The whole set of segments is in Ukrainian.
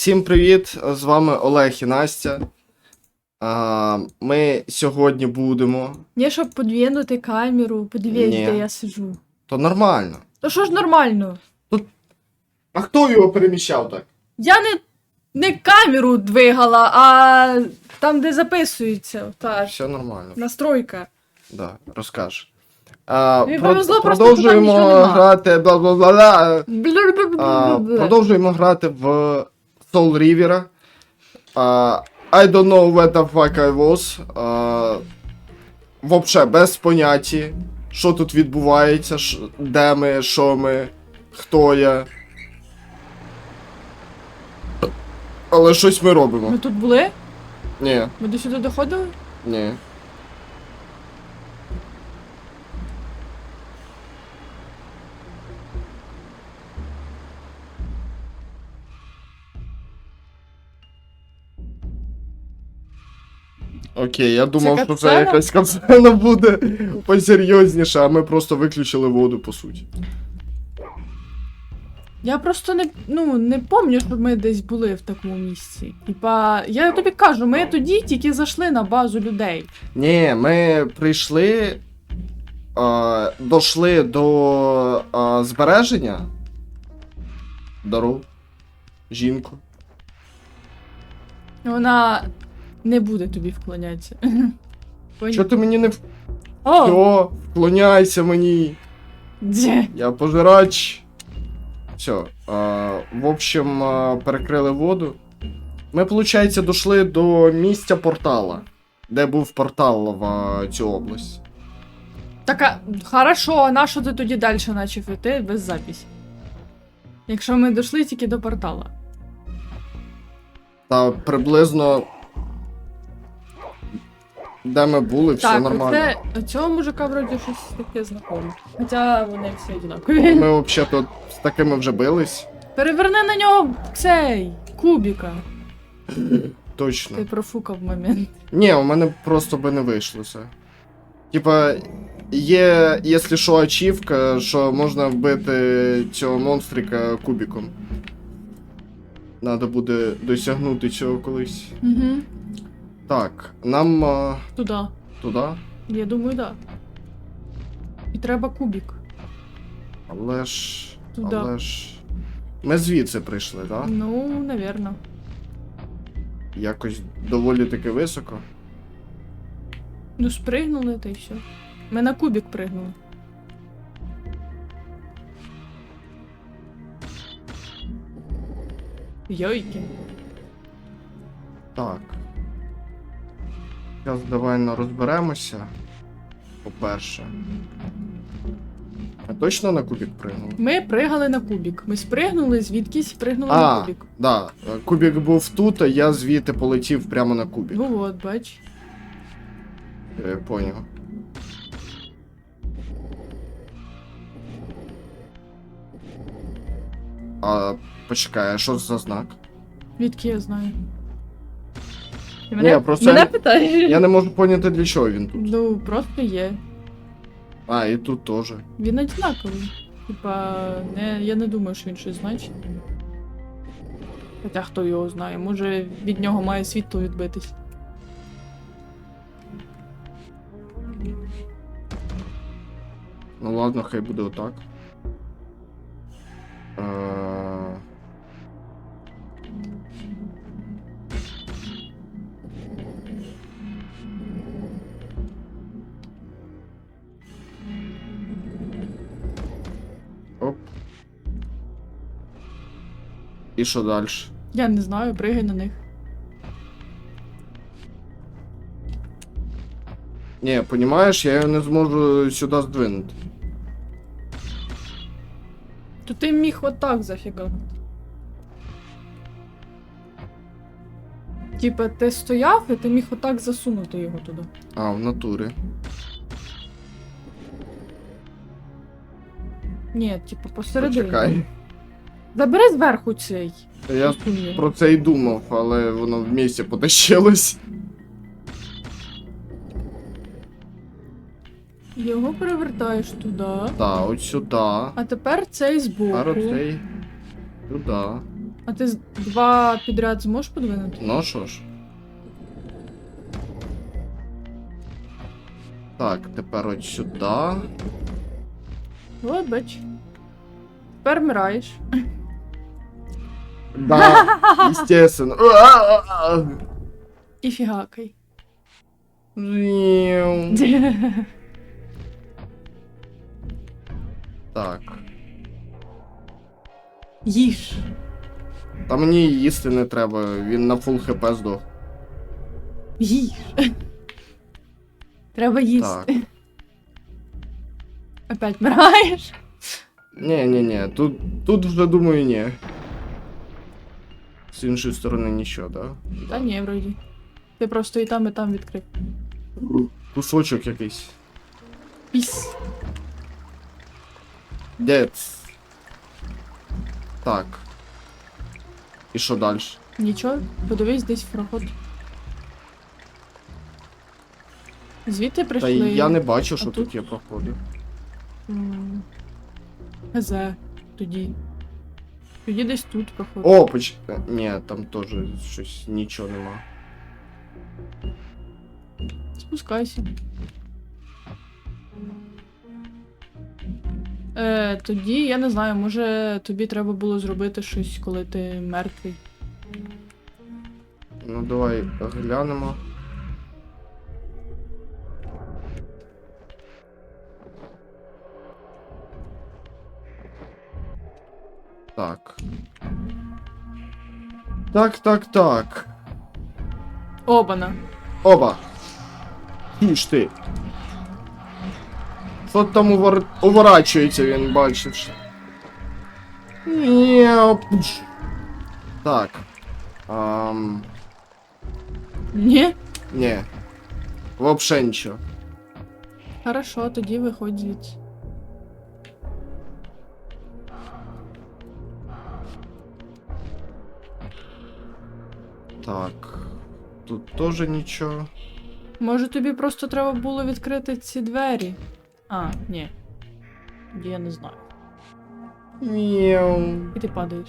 Всім привіт! З вами Олег і Настя. А, ми сьогодні будемо. Ні, щоб подвинути камеру, подивись, Ні. де я сиджу. То нормально. То що ж нормально? А хто його переміщав так? Я не, не камеру двигала, а там, де записується, та ж Все нормально. настройка. Да, розкажеш. А, Мені про- повезло, просто продовжуємо тут там нічого нема. грати. Бла-бла-бла-бла. А, Бля-бля-бля-бля-бля. продовжуємо грати в Soul River. А, I don't know where the fuck I was. А, вообще без поняття, що тут відбувається, де ми, що ми, хто я. Але щось ми робимо. Ми тут були? Ні, Ми до сюди доходили? ні. Окей, я думав, що це якась катсцена буде посерйозніше, а ми просто виключили воду, по суті. Я просто не, ну, не пам'ятаю, щоб ми десь були в такому місці. Типа, я тобі кажу, ми тоді тільки зайшли на базу людей. Ні, ми прийшли, а, дошли до а, збереження. Дару. Жінку. Вона не буде тобі вклонятися. Чого ти мені не О, Все, вклоняйся мені. де? Я пожирач. Все. А, в общем, а, перекрили воду. Ми, виходить, дійшли до місця портала, де був портал в а, цю область. Так, а, хорошо, а на що ти тоді далі почав іти без записі? Якщо ми дійшли тільки до портала. Та приблизно. Де ми були, все так, нормально. оце цього мужика вроді щось таке знакоме. Хоча вони всі однакові. Ми взагалі тут з такими вже бились. Переверни на нього цей кубіка. Точно. Ти профукав момент. Ні, у мене просто би не вийшло це. Типа, є, якщо що, ачівка, що можна вбити цього монстрика кубіком. Надо буде досягнути цього колись. Угу. Так, нам а, Туди. туди. Я думаю, так. Да. І треба кубік. Але ж. Туди. Але ж. Ми звідси прийшли, так? Ну, навірно. Якось доволі таки високо. Ну, спригнули та й все. Ми на кубік пригнули. Йойки. Так. Зараз давай ну, розберемося. По-перше. Ми точно на кубік пригнули? Ми пригали на кубік. Ми спригнули, звідкись пригнули на А, кубік. да. е, Кубік був тут, а я звідти полетів прямо на кубік. Ну от, бач. Я поняв. А почекай, а що за знак? Відки я знаю. Ти Ні, просто мене я- питаєш? Я не можу поняти, для чого він тут. Ну, просто є. А, і тут теж. Він однаковий. Типа, не, я не думаю, що він щось значить. Хоча хто його знає, може від нього має світло відбитись. Ну ладно, хай буде отак. Е, І що далі? Я не знаю, пригай на них. Ні, понімаєш, я його не зможу сюди здвинути. То ти міг отак зафігати. Типа, ти стояв і ти міг отак засунути його туди. А, в натурі. Ні, типа, посередині. Почекай. Забери зверху цей. Я Хуй. про це й думав, але воно в місці потащилось. Його перевертаєш туди. Так, от сюди. А тепер цей збоку. Тепер оцей. Сюди. А ти два підряд зможеш подвинути? Ну що ж. Так, тепер от сюди. От, бач. Тепер вмираєш. Да, естественно. А-а-а. І фігакай. Зіу. Так. Їж. Та мені їсти не треба, він на фул хп здох. Їж. Треба їсти. Так. Опять вмираєш. Ні, ні, ні, тут, тут вже думаю, ні. З іншої сторони нічого, да? Та ні, вроді. Ти просто і там, і там відкрив. Кусочок якийсь. Піс. Дец. Так. І що далі? Нічого, подивись десь в проход. Звідти Та прийшли. я не бачу, що тут тут? є проходи. М, ГЗ. Тоді. Тоді десь тут проход. О, поч... Ні, там теж щось нічого нема. Спускайся. Е, тоді я не знаю, може тобі треба було зробити щось, коли ти мертвий. Ну давай глянемо. Так. Так, так, так. Обана. Оба. Тіш ти. Що там увор... уворачується він, бачиш. Ні. пш. Так. Ам... Ні? Ні. Вообще нічого. Хорошо, тоді виходь звідси. Так. Тут теж нічого. Може тобі просто треба було відкрити ці двері? А, ні. Тоді я не знаю. Мяу. І ти падаєш.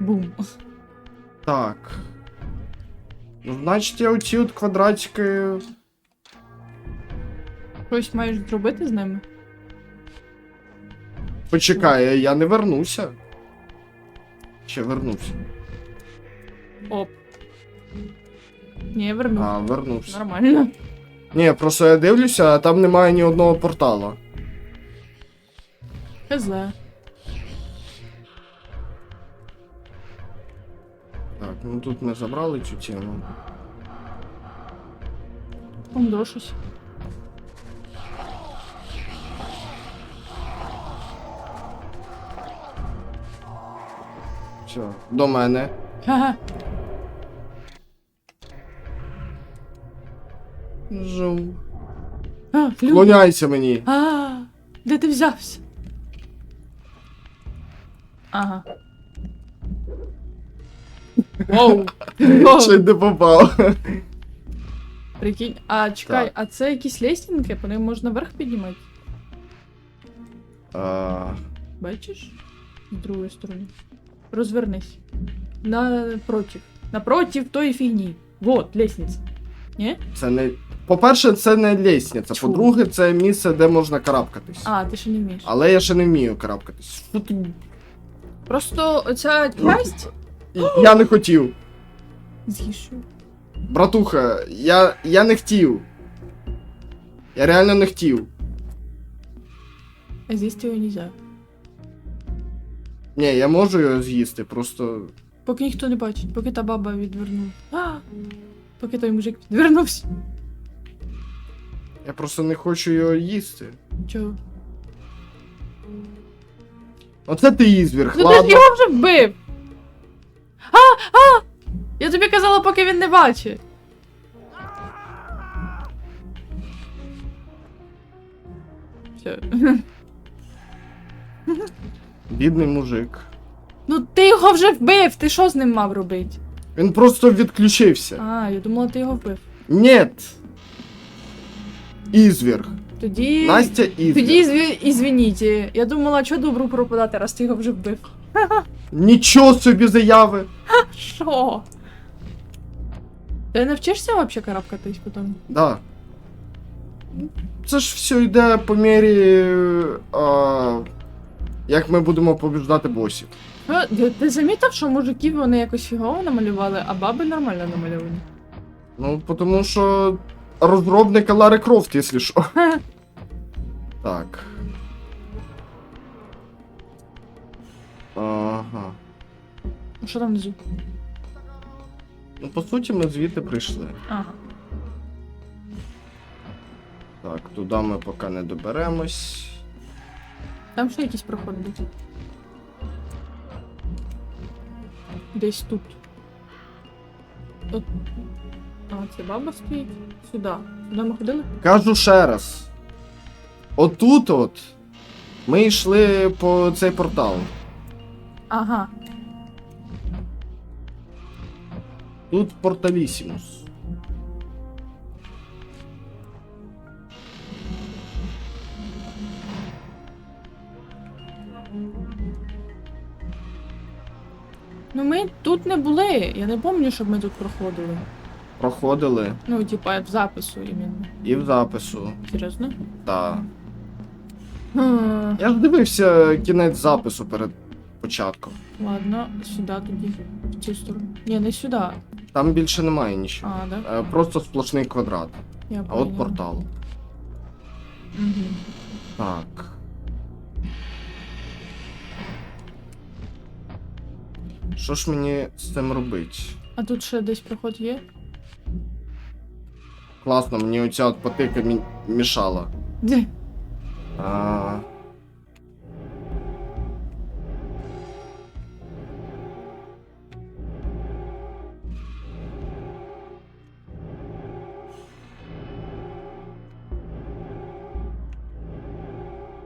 Бум. Так. Значить, я оці от квадратики. Щось маєш зробити з ними? Почекай, я не вернуся. Ще вернуся. Оп. Ні, я верну. А, вернувся. Нормально. Ні, просто я дивлюся, а там немає ні одного портала. ХЗ. Так, ну тут ми забрали цю тему. До. Все, до мене. Ха-ха. Жу. А, люди. Склоняйся мені. А, де ти взявся? Ага. Воу. Воу. Ще й не попав. Прикинь. А чекай, Так. а це якісь лестінки, по ним можна вверх піднімати? А, Бачиш? З другої сторони. Розвернись. Напротив. Напротив тої фігні. Вот, лестниця. Ні? це не. По-перше, це не лестниця. Чу. По-друге, це місце, де можна карабкатись. А, ти ще не вмієш. Але я ще не вмію карабкатись. Що ти- Просто оця часть Я не хотів. з'їшу. Братуха, я, я не хотів. Я реально не хотів. А з'їсти його нельзя. Ні, я можу його з'їсти, просто. Поки ніхто не бачить, поки та баба відвернула. А! Поки той мужик відвернувся. Я просто не хочу його їсти. Чого? Оце ти ізверг, Ну ти ж ладно. його вже вбив! А! А! Я тобі казала, поки він не бачить. Все. Бідний мужик. Ну ти його вже вбив! Ти що з ним мав робити? Він просто відключився. А, я думала, ти його вбив. Нет. Ізверг. Тоді. Настя і. Тоді зві... ізвініть. Я думала, що добру пропадати, раз ти його вже вбив. Нічого собі заяви. Що? Ти навчишся взагалі карабкатись потім? Да. Це ж все йде по мірі. А, як ми будемо побіждати босів. Що, ти, ти замітив, що мужиків вони якось фігово намалювали, а баби нормально намальовані? Ну, тому що розробника Лари Крофт, якщо що. Так. Ага. Ну, Що там внизу? Ну, по суті, ми звідти прийшли. Ага. Так, туди ми поки не доберемось. Там ще якісь проходи. будуть. Десь тут. От. А, це баба стоїть. Сюди. Сюди ми ходили? Кажу ще раз. Отут от. Ми йшли по цей портал. Ага. Тут порталісімус. Ну ми тут не були. Я не пам'ятаю, щоб ми тут проходили. Проходили Ну, типа, в запису іменно. і в запису. Серйозно? Так. Я ж дивився кінець запису перед початком. Ладно, сюди тоді. В цю сторону. Ні, не сюди. Там більше немає нічого. А, да? Е, Просто сплошний квадрат. Я А от поняла. портал. Угу. Так. Що ж мені з цим робити? А тут ще десь проход є? Класно, мені оця от потика мі- мішала. Де? А...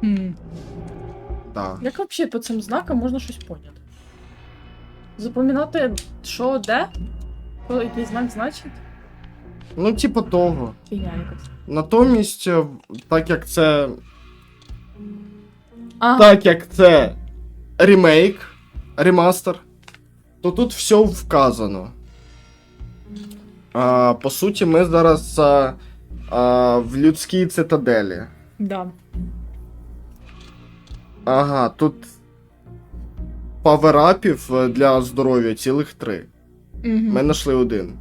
Хм. Да. Як взагалі по цим знакам можна щось поняти? Запам'ятати, що де? Коли який знак значить? Ну, типу того. Фігня якась. Натомість, е, так як це. А, Так як це ремейк, ремастер, то тут все вказано. А, по суті, ми зараз а, а, в людській цитаделі. да. Ага, тут паверапів е, для здоров'я цілих три. Угу. Ми знайшли один.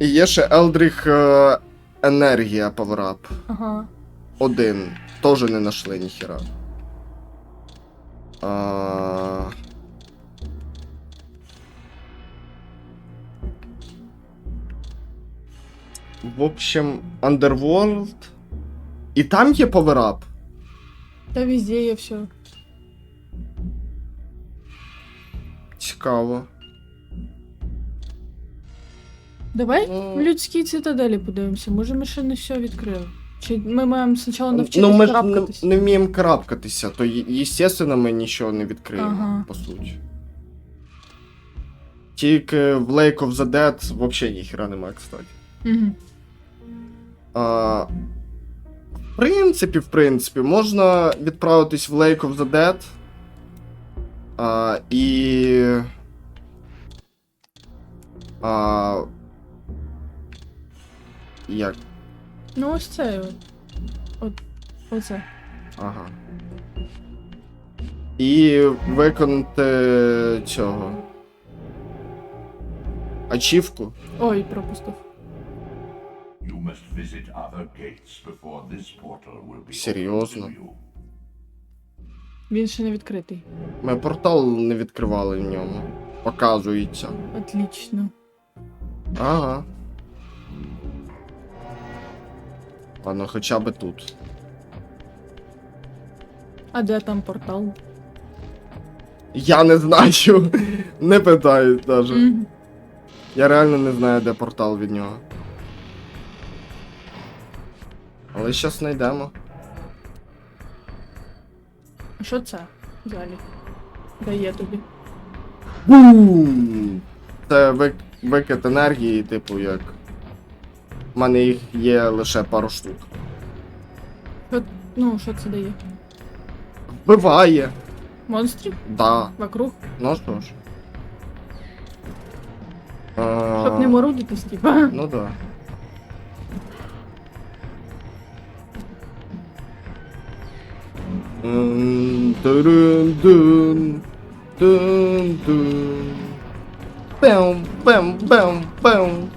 І є ще Елдріх е, енергія паверап. Ага. Один. Тоже не знайшли ніхіра. А... В общем, Underworld. І там є поверап. Та везде є все. Цікаво. Давай Ну. в людській цитаделі подивимося. Може ми ще не все відкрили. Чи ми маємо спочатку Ну, навчитися ми ж не, не вміємо карабкатися, то, естественно, ми нічого не відкриємо, Ага. по суті. Тільки в Lake of the Dead взагалі ніхіра немає, кстати. Угу. А, в принципі, в принципі, можна відправитись в Lake of the Dead. А, і. А, як? Ну ось це от. От. Оце. Ага. І виконати цього. Ачівку. Ой, пропустив. You must visit other gates before this portal will be Серйозно? to you. Він ще не відкритий. Ми портал не відкривали в ньому. Показується. Отлично. Ага. Ладно, хоча б тут. А де там портал? Я не знаю. Не питаю навіть. Мгм. Я реально не знаю, де портал від нього. Але щас знайдемо. А Що це? Далі. Дає тобі. Бум! Це вик... викид енергії, типу, як. У мене їх є лише пару штук. Що, ну, що це дає? Вбиває. Монстрів? Да. Вокруг? Ну що ж. А, Щоб не морудитись, типа. Ну да. М, тун-дун. Пем, пем, пем, пем.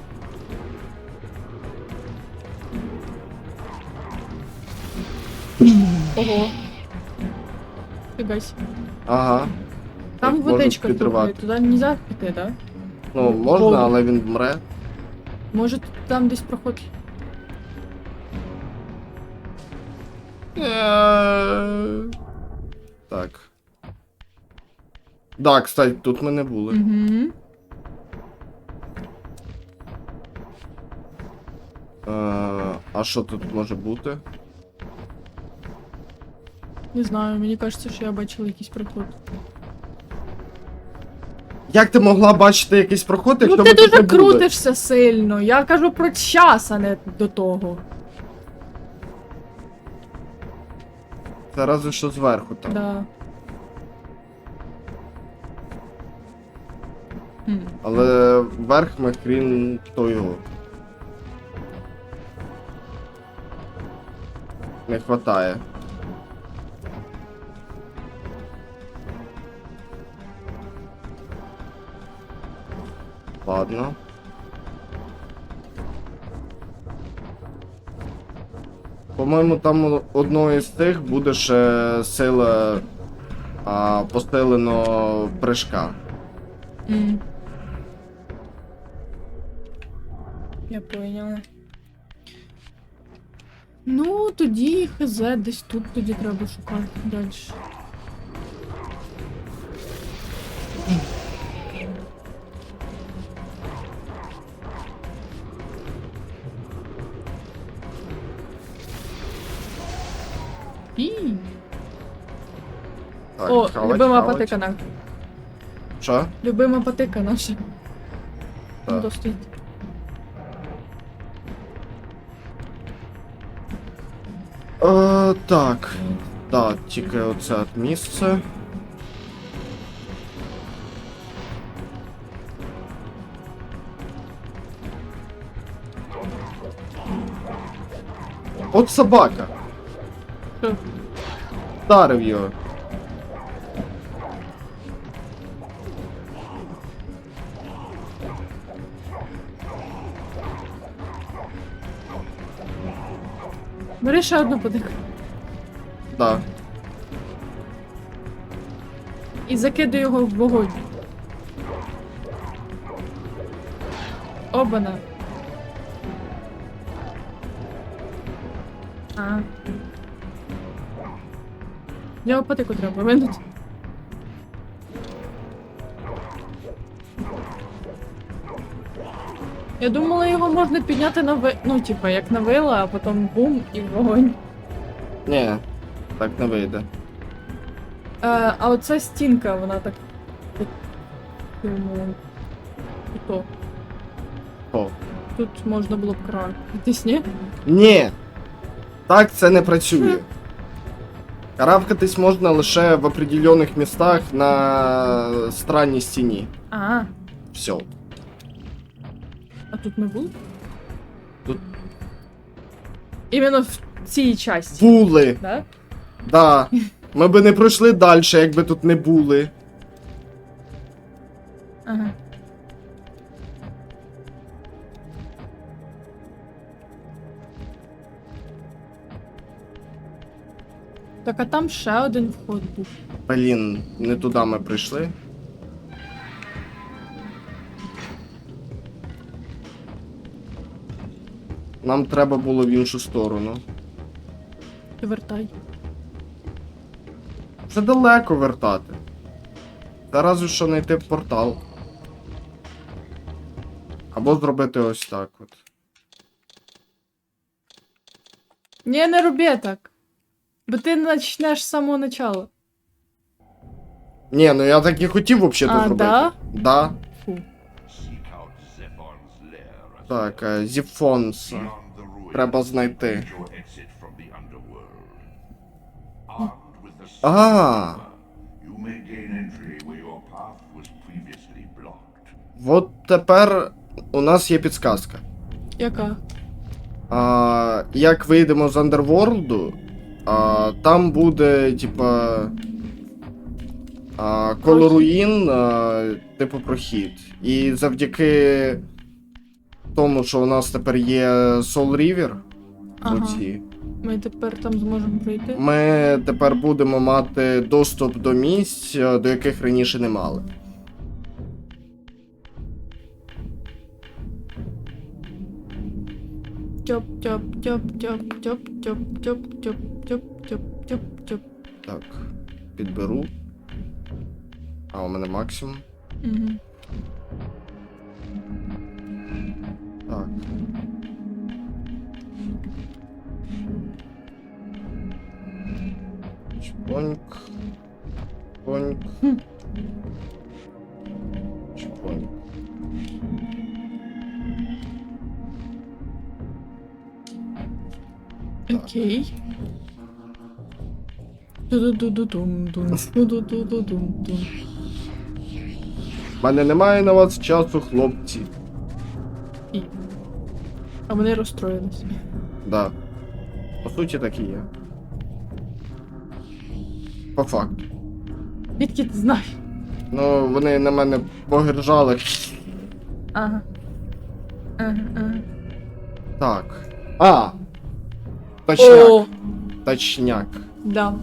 Ого. Фігась. Ага. Там Їх можуть водичка підривати. туди не можна піти, так? Да? Ну, можна, Холодно. але він вмре. Може там десь проход. Е, Так. Да, кстати, тут ми не були. Угу. Е, А що тут може бути? Не знаю, мені кажеться, що я бачила якийсь проход. Як ти могла бачити якийсь проход, якщо ну ми ти тут не дуже були? крутишся сильно. Я кажу про час, а не до того. Це разве що зверху там. Да. Хм. Але вверх ми хрін то його. Не хватає. Ладно. По-моєму, там одною з тих буде ще сила а, посилено прыжка. М. Я поняла. Ну, тоді хз, десь тут тоді треба шукати далі. І. Так, О, хавать, любима хавать. патика наша. Що? Любима патика наша. Так. Там стоїть. Е, так. Так, тільки оце от місце. От собака. Вдарив його. Бери ще одну патику. Да. І закидай його в вогонь. Обана. А. Його патику треба винути. Я думала, його можна підняти на ви... Ну, типа, як на вила, а потім бум і вогонь. Ні, так не вийде. Е, а оця стінка, вона так. то. О. Тут можна було б край. Десь ні? Ні. Так це не працює. Карабкатись можна лише в определених містах на странній стіні. А, Все. а тут ми були? Тут- Іменно в цій часті. Були. Да? Да. Ми би не пройшли далі, якби тут не були. Ага. Так, а там ще один вход був. Блін, не туди ми прийшли. Нам треба було в іншу сторону. Вертай. Це далеко вертати. Зараз що знайти портал. Або зробити ось так от. Ні, не роби так. Бо ти почнеш з самого начала. Ні, ну я так і хотів вообще то А, зробити. да? Да. Фу. Так, е, Зіфонс. Треба знайти. А. От тепер у нас є підсказка. Яка? А, як вийдемо з Андерворлду, а, там буде, типа. А, коло а, типу прохід. І завдяки тому, що у нас тепер є Soul River, Ага. оці, Ми тепер там зможемо пройти. ми тепер будемо мати доступ до місць, до яких раніше не мали. Тьоп. Так, підберу. А, у мене максимум. Угу. Так. Чпоньк. Чпоньк. Окей. У мене немає на вас часу, хлопці. І. А вони розстроїлися. Да. По суті, так і є. По факту. Відки ти знаєш? Ну, вони на мене погржали. Ага. Ага, ага. Так. А! Точняк. О, Точняк. да.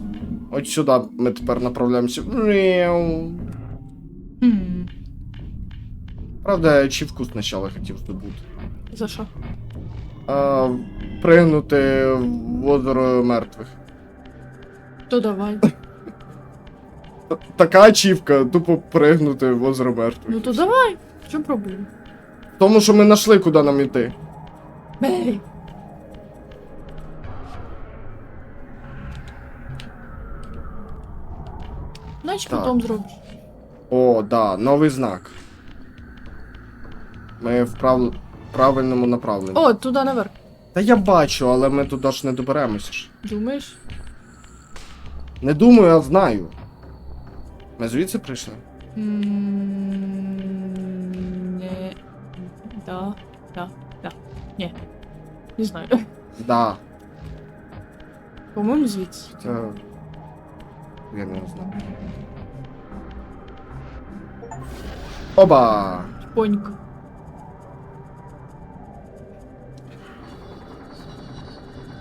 От сюди ми тепер направляємося. Хм. Правда, я чівку спочатку хотів здобути. За що? А, пригнути в озеро мертвих. То давай. Т- Така ачівка, тупо пригнути в озеро мертвих. Ну то давай. В чому проблема? Тому що ми знайшли, куди нам іти. Бей. Значить Так. потім зробиш. О, да, новий знак. Ми в прав... правильному направленні. О, туди наверх. Та я бачу, але ми туди ж не доберемося ж. Думаєш? Не думаю, а знаю. Ми звідси прийшли? М, Не. Да, да, да. Ні. Не знаю. Да. По-моєму, звідси. Це. Я не знаю. Оба! Понька.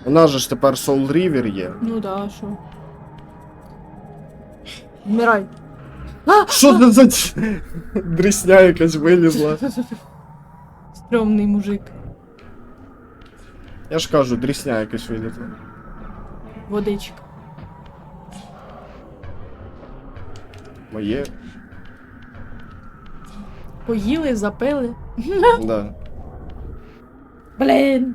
У нас же ж тепер Soul River є. Ну да, а що? Вмирай. Що це за ць- дрісня якась вилізла? Стрьомний мужик. Я ж кажу, дрісня якась вилізла. Водичка. Моє. Поїли, запили. Да. Блін.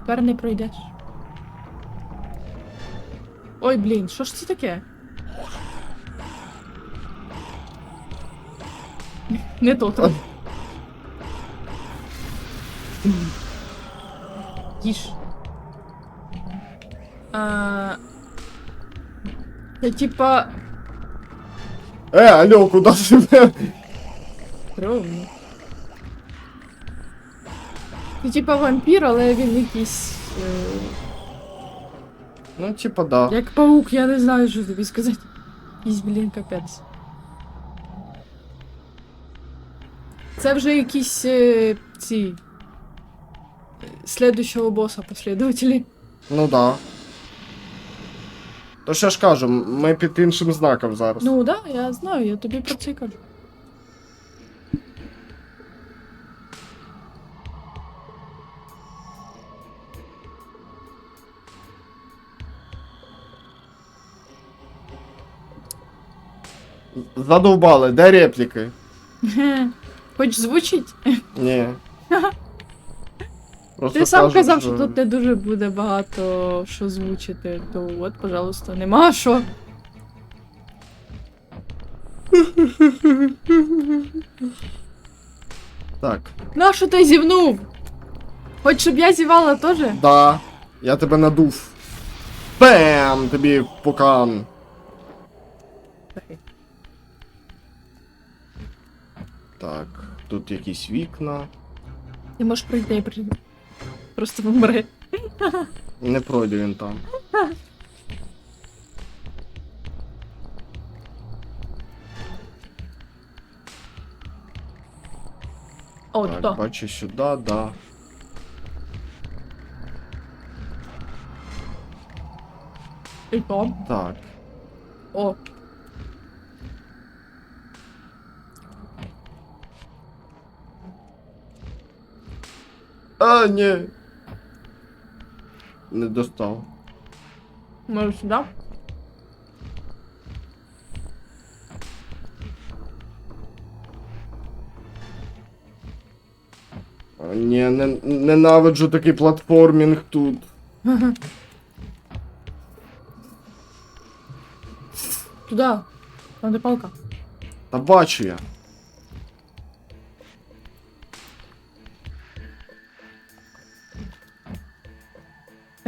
Тепер не пройдеш. Ой, блін, що ж це таке? Не то то. Їж. А... Це типа... Е, алло, куди тебе? Стрьомно. Це типа вампір, але він якийсь. Е... Ну, типа, да. Як паук, я не знаю, що тобі сказати. Якийсь, блін, капець. Це вже якісь е, ці. е, боса послідователі. Ну да. То що ж кажу, ми під іншим знаком зараз. Ну да, я знаю, я тобі про це кажу. Задовбали, де репліки? Хоч звучить. Ні. Просто Ти сам кажуть, казав, що тут не дуже буде багато що звучити, то от, пожалуйста, нема що. Так. Нащо ти зівнув? Хоч щоб я зівала теж? Да. Я тебе надув. Бем! Тобі в пукан. Так, тут якісь вікна. Ти можеш пройти, я прийду. Просто помри. Не пройде він там. О, Так, то. бачу сюди, да. І то. Так. О. А, ні. Не достав. Може сюди? А, ні, не, ненавиджу такий платформінг тут. Туди. Там де палка. Та бачу я.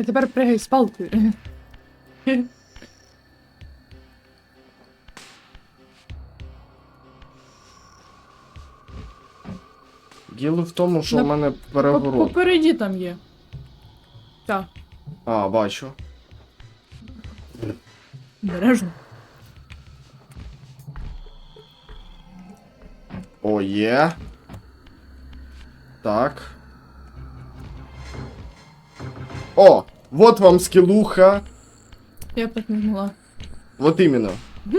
А тепер пригай з палкою. Діло в тому, що На- в мене По- переворот. Попереді там є. Так, А, бачу. бережно. О, є. Так. О! Вот вам скілуха. Я не могла. Вот іменно.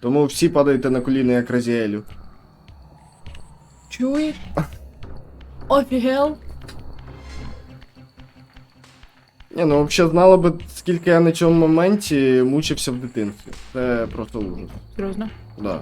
Тому всі падаєте на коліна як Разіелю. Чуєш? Офігел. Ні, ну взагалі знала би, скільки я на цьому моменті мучився в дитинстві. Це просто ужас. Серйозно. Да.